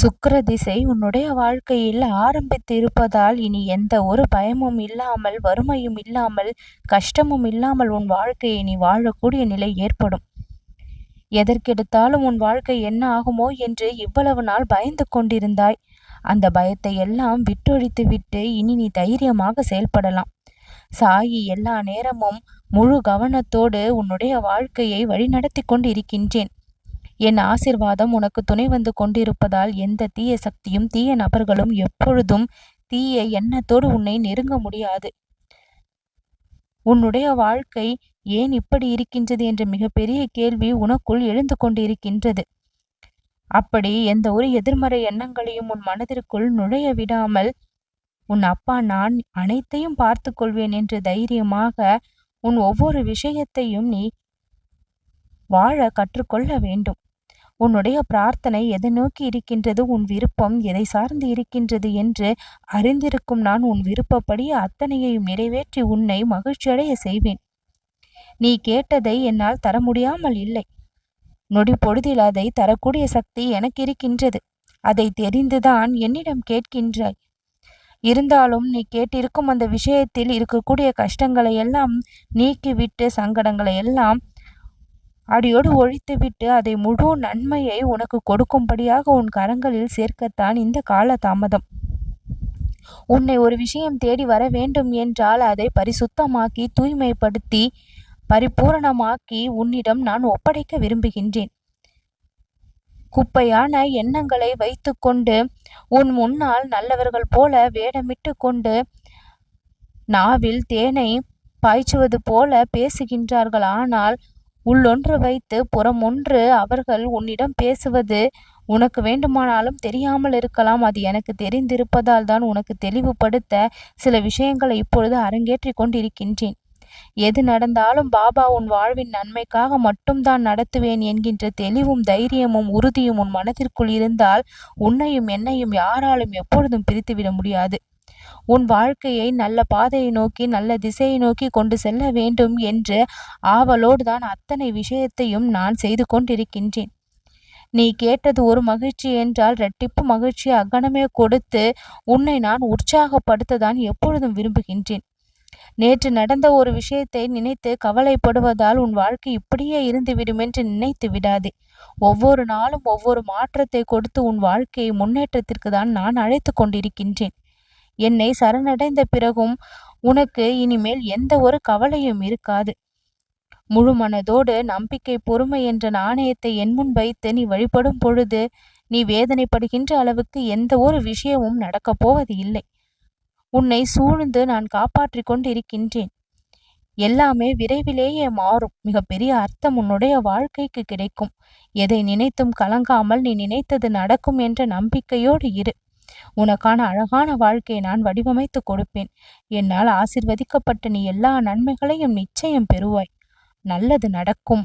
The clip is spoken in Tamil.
சுக்கர திசை உன்னுடைய வாழ்க்கையில் ஆரம்பித்து இருப்பதால் இனி எந்த ஒரு பயமும் இல்லாமல் வறுமையும் இல்லாமல் கஷ்டமும் இல்லாமல் உன் வாழ்க்கையை நீ வாழக்கூடிய நிலை ஏற்படும். எதற்கெடுத்தாலும் உன் வாழ்க்கை என்ன ஆகுமோ என்று இவ்வளவு நாள் பயந்து கொண்டிருந்தாய். அந்த பயத்தை எல்லாம் விட்டொழித்து விட்டு இனி நீ தைரியமாக செயல்படலாம். சாயி எல்லா நேரமும் முழு கவனத்தோடு உன்னுடைய வாழ்க்கையை வழிநடத்தி கொண்டு இருக்கின்றேன் என் ஆசிர்வாதம் உனக்கு துணை வந்து கொண்டிருப்பதால் எந்த தீய சக்தியும் தீய நபர்களும் எப்பொழுதும் தீய எண்ணத்தோடு உன்னை நெருங்க முடியாது. உன்னுடைய வாழ்க்கை ஏன் இப்படி இருக்கின்றது என்ற மிகப்பெரிய கேள்வி உனக்குள் எழுந்து கொண்டிருக்கின்றது. அப்படி எந்த ஒரு எதிர்மறை எண்ணங்களையும் உன் மனதிற்குள் நுழைய விடாமல் உன் அப்பா நான் அனைத்தையும் பார்த்து கொள்வேன் என்று தைரியமாக உன் ஒவ்வொரு விஷயத்தையும் நீ வாழ கற்றுக்கொள்ள வேண்டும். உன்னுடைய பிரார்த்தனை எதை நோக்கி இருக்கின்றது? உன் விருப்பம் எதை சார்ந்து இருக்கின்றது என்று அறிந்திருக்கும் நான் உன் விருப்பப்படி அத்தனையையும் நிறைவேற்றி உன்னை மகிழ்ச்சியடைய செய்வேன். நீ கேட்டதை என்னால் தர முடியாமல் இல்லை. நொடி பொழுதில் அதை தரக்கூடிய சக்தி எனக்கு இருக்கின்றது. அதை தெரிந்துதான் என்னிடம் கேட்கின்றாய். இருந்தாலும் நீ கேட்டிருக்கும் அந்த விஷயத்தில் இருக்கக்கூடிய கஷ்டங்களை எல்லாம் நீக்கிவிட்டு சங்கடங்களை எல்லாம் அடியோடு ஒழித்துவிட்டு அதை முழு நன்மையை உனக்கு கொடுக்கும்படியாக உன் கரங்களில் சேர்க்கத்தான் இந்த கால தாமதம் உன்னை ஒரு விஷயம் தேடி வர வேண்டும் என்றால் அதை பரிசுத்தமாக்கி தூய்மைப்படுத்தி பரிபூரணமாக்கி உன்னிடம் நான் ஒப்படைக்க விரும்புகின்றேன். குப்பையான எண்ணங்களை வைத்துக்கொண்டு உன் முன்னால் நல்லவர்கள் போல வேடமிட்டு கொண்டு நாவில் தேனை பாய்ச்சுவது போல பேசுகின்றார்கள். ஆனால் உள்ளொன்று வைத்து புறம் ஒன்று அவர்கள் உன்னிடம் பேசுவது உனக்கு வேண்டுமானாலும் தெரியாமல் இருக்கலாம். அது எனக்கு தெரிந்திருப்பதால் தான் உனக்கு தெளிவுபடுத்த சில விஷயங்களை இப்பொழுது அரங்கேற்றி கொண்டிருக்கின்றேன். எது நடந்தாலும் பாபா உன் வாழ்வின் நன்மைக்காக மட்டும்தான் நடத்துவேன் என்கின்ற தெளிவும் தைரியமும் உறுதியும் உன் மனதிற்குள் இருந்தால் உன்னையும் என்னையும் யாராலும் எப்பொழுதும் பிரித்துவிட முடியாது. உன் வாழ்க்கையை நல்ல பாதையை நோக்கி நல்ல திசையை நோக்கி கொண்டு செல்ல வேண்டும் என்று ஆவலோடு தான் அத்தனை விஷயத்தையும் நான் செய்து கொண்டிருக்கின்றேன். நீ கேட்டது ஒரு மகிழ்ச்சி என்றால் இரட்டிப்பு மகிழ்ச்சி அகனமே கொடுத்து உன்னை நான் உற்சாகப்படுத்ததான் எப்பொழுதும் விரும்புகின்றேன். நேற்று நடந்த ஒரு விஷயத்தை நினைத்து கவலைப்படுவதால் உன் வாழ்க்கை இப்படியே இருந்துவிடும் என்று நினைத்து விடாதே. ஒவ்வொரு நாளும் ஒவ்வொரு மாற்றத்தை கொடுத்து உன் வாழ்க்கையை முன்னேற்றத்திற்கு தான் நான் அழைத்து கொண்டிருக்கின்றேன். என்னை சரணடைந்த பிறகும் உனக்கு இனிமேல் எந்த ஒரு கவலையும் இருக்காது. முழு மனதோடு நம்பிக்கை பொறுமை என்ற நாணயத்தை என் முன் வைத்து நீ வழிபடும் பொழுது நீ வேதனைப்படுகின்ற அளவுக்கு எந்த ஒரு விஷயமும் நடக்கப் போவது இல்லை. உன்னை சூழ்ந்து நான் காப்பாற்றி கொண்டு இருக்கின்றேன் எல்லாமே விரைவிலேயே மாறும். மிகப்பெரிய அர்த்தம் உன்னுடைய வாழ்க்கைக்கு கிடைக்கும். எதை நினைத்தும் கலங்காமல் நீ நினைத்தது நடக்கும் என்ற நம்பிக்கையோடு இரு. உனக்கான அழகான வாழ்க்கையை நான் வடிவமைத்து கொடுப்பேன். என்னால் ஆசிர்வதிக்கப்பட்ட நீ எல்லா நன்மைகளையும் நிச்சயம் பெறுவாய். நல்லது நடக்கும்.